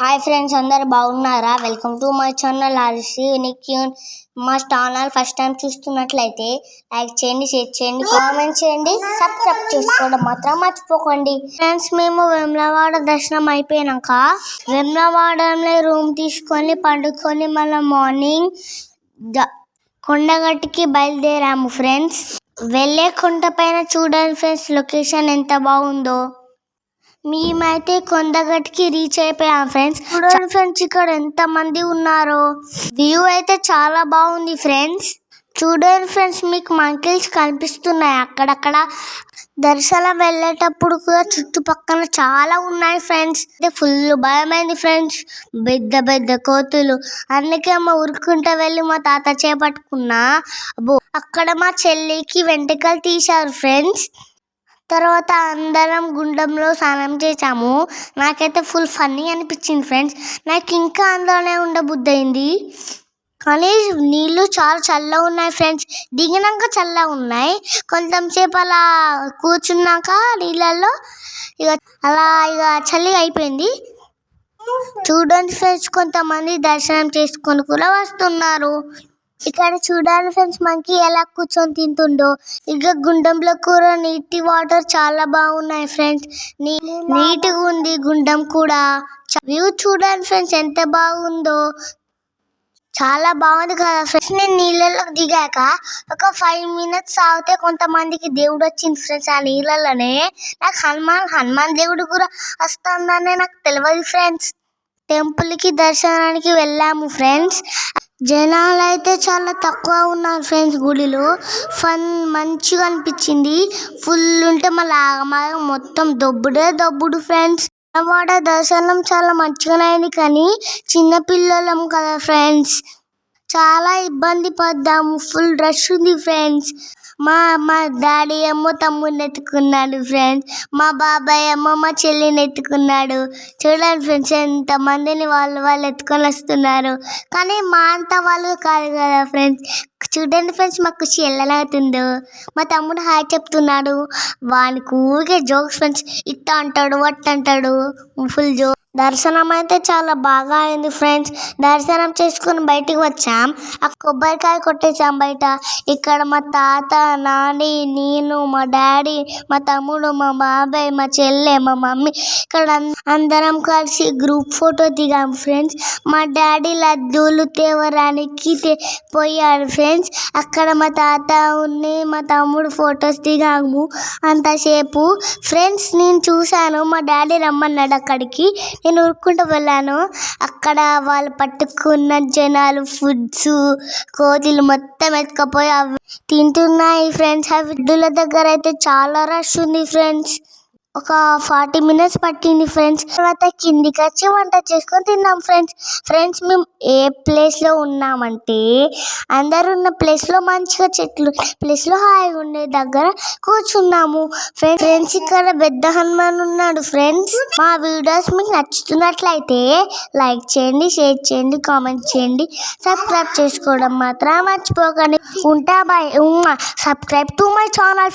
Hi friends అందరు బాగున్నారా? Welcome to my channel R C యూనిక్యూన్ మా ఛానల్ ఫస్ట్ టైం చూస్తున్నట్లయితే లైక్ చేయండి షేర్ చేయండి కామెంట్ చేయండి సబ్స్క్రైబ్ చేసుకోవడం మాత్రం మర్చిపోకండి. ఫ్రెండ్స్ మేము వెమ్లవాడ దర్శనం అయిపోయినాక వెమ్లవాడలో రూమ్ తీసుకొని పండుకొని మళ్ళీ మార్నింగ్ కొండగట్టుకి బయలుదేరాము ఫ్రెండ్స్ వెళ్ళే కొండ పైన చూడండి ఫ్రెండ్స్ లొకేషన్ ఎంత బాగుందో. మేమైతే కొండగట్టుకి రీచ్ అయిపోయాం ఫ్రెండ్స్ చూడండి. ఫ్రెండ్స్ ఇక్కడ ఎంత మంది ఉన్నారో. వ్యూ అయితే చాలా బాగుంది ఫ్రెండ్స్ చూడండి ఫ్రెండ్స్ మీకు మంకీస్ కనిపిస్తున్నాయి. అక్కడక్కడ దర్శనం వెళ్ళేటప్పుడు కూడా చుట్టుపక్కల చాలా ఉన్నాయి ఫ్రెండ్స్ అంటే ఫుల్ భయమైంది ఫ్రెండ్స్ పెద్ద పెద్ద కోతులు. అందుకే మా ఉరుకుంటా వెళ్ళి మా తాత చేపట్టుకున్నా. అబ్బో అక్కడ మా చెల్లికి వెంట్రుకలు తీశారు ఫ్రెండ్స్ తర్వాత అందరం గుండంలో స్నానం చేసాము నాకైతే ఫుల్ ఫన్నీ అనిపించింది ఫ్రెండ్స్ నాకు ఇంకా అందులోనే ఉండబుద్ధి అయింది కానీ నీళ్ళు చాలా చల్లగా ఉన్నాయి ఫ్రెండ్స్ దిగినాక చల్లగా ఉన్నాయి. కొంచెంసేపు అలా కూర్చున్నాక నీళ్ళల్లో ఇక అలా ఇక చలిగా అయిపోయింది. చూడండి ఫ్రెండ్స్ కొంతమంది దర్శనం చేసుకొని కూడా వస్తున్నారు. ఇక్కడ చూడండి ఫ్రెండ్స్ మనకి ఎలా కూర్చొని తింటుండో. ఇక గుండంలో కూర నీటి వాటర్ చాలా బాగున్నాయి ఫ్రెండ్స్ నీట్గా ఉంది గుండం కూడా. వ్యూ చూడండి ఫ్రెండ్స్ ఎంత బాగుందో. చాలా బాగుంది కదా ఫ్రెండ్స్ నేను నీళ్ళలో దిగాక ఒక ఫైవ్ మినిట్స్ ఆగితే కొంతమందికి దేవుడు వచ్చింది ఫ్రెండ్స్ ఆ నీళ్ళలోనే. నాకు హనుమాన్ హనుమాన్ దేవుడు కూడా వస్తుందనే నాకు తెలియదు ఫ్రెండ్స్ టెంపుల్కి దర్శనానికి వెళ్ళాము ఫ్రెండ్స్ జనాలు అయితే చాలా తక్కువ ఉన్నారు ఫ్రెండ్స్ గుడిలో. ఫన్ మంచిగా అనిపించింది. ఫుల్ ఉంటే మళ్ళీ ఆగమాగం మొత్తం దొబ్బుడే దొబ్బుడు ఫ్రెండ్స్. వాడ దర్శనం చాలా మంచిగానే అయింది కానీ చిన్న పిల్లలం కదా ఫ్రెండ్స్. చాలా ఇబ్బంది పడ్డాము. ఫుల్ రష్ ఉంది ఫ్రెండ్స్ మా మా డాడీ ఏమో తమ్ముడిని ఎత్తుకున్నాడు ఫ్రెండ్స్ మా బాబాయ్ ఏమో మా చెల్లిని ఎత్తుకున్నాడు. చూడండి ఫ్రెండ్స్ ఎంత మందిని వాళ్ళు వాళ్ళు ఎత్తుకొని వస్తున్నారు. కానీ మా అంత వాళ్ళు కాదు కదా ఫ్రెండ్స్ చూడండి ఫ్రెండ్స్ మా ఖుషి మా తమ్ముడు హాయ్ చెప్తున్నాడు. వానికి ఊరికే జోక్స్ ఫ్రెండ్స్ ఇట్ట అంటాడు వట్ట అంటాడు. ఫుల్ జోక్ దర్శనం అయితే చాలా బాగా అయింది ఫ్రెండ్స్. దర్శనం చేసుకుని బయటికి వచ్చాం. ఆ కొబ్బరికాయ కొట్టేసాం బయట. ఇక్కడ మా తాత నాని నేను మా డాడీ మా తమ్ముడు మా బాబాయ్ మా చెల్లె మా మమ్మీ. ఇక్కడ అందరం కలిసి గ్రూప్ ఫోటో దిగాం ఫ్రెండ్స్. మా డాడీ లడ్డూలు తేవరానికి పోయాడు ఫ్రెండ్స్. అక్కడ మా తాత ఉన్ని మా తమ్ముడు ఫొటోస్ దిగాము అంతసేపు. ఫ్రెండ్స్ నేను చూశాను మా డాడీ రమ్మన్నాడు అక్కడికి. నేను ఉరుక్కుంటూ వెళ్ళాను. అక్కడ వాళ్ళు పట్టుకున్న జనాలు ఫుడ్స్ కోతులు మొత్తం ఎత్తుకపోయి అవి తింటున్నాయి ఫ్రెండ్స్ ఆ విడ్డుల దగ్గర అయితే చాలా రష్ ఉంది ఫ్రెండ్స్ ఒక ఫార్టీ మినిట్స్ పట్టింది ఫ్రెండ్స్. తర్వాత కిందికి వచ్చి వంట చేసుకొని తిన్నాం ఫ్రెండ్స్. ఫ్రెండ్స్ మేము ఏ ప్లేస్లో ఉన్నామంటే అందరు ఉన్న ప్లేస్లో మంచిగా చెట్లు ప్లేస్లో హాయిగా ఉండే దగ్గర కూర్చున్నాము. ఫ్రెండ్స్ ఇక్కడ పెద్ద హనుమాన్ ఉన్నాడు ఫ్రెండ్స్. మా వీడియోస్ మీకు నచ్చుతున్నట్లయితే లైక్ చేయండి షేర్ చేయండి కామెంట్ చేయండి. సబ్స్క్రైబ్ చేసుకోవడం మాత్రం మర్చిపోకండి. ఉంటా bye. Subscribe to my channel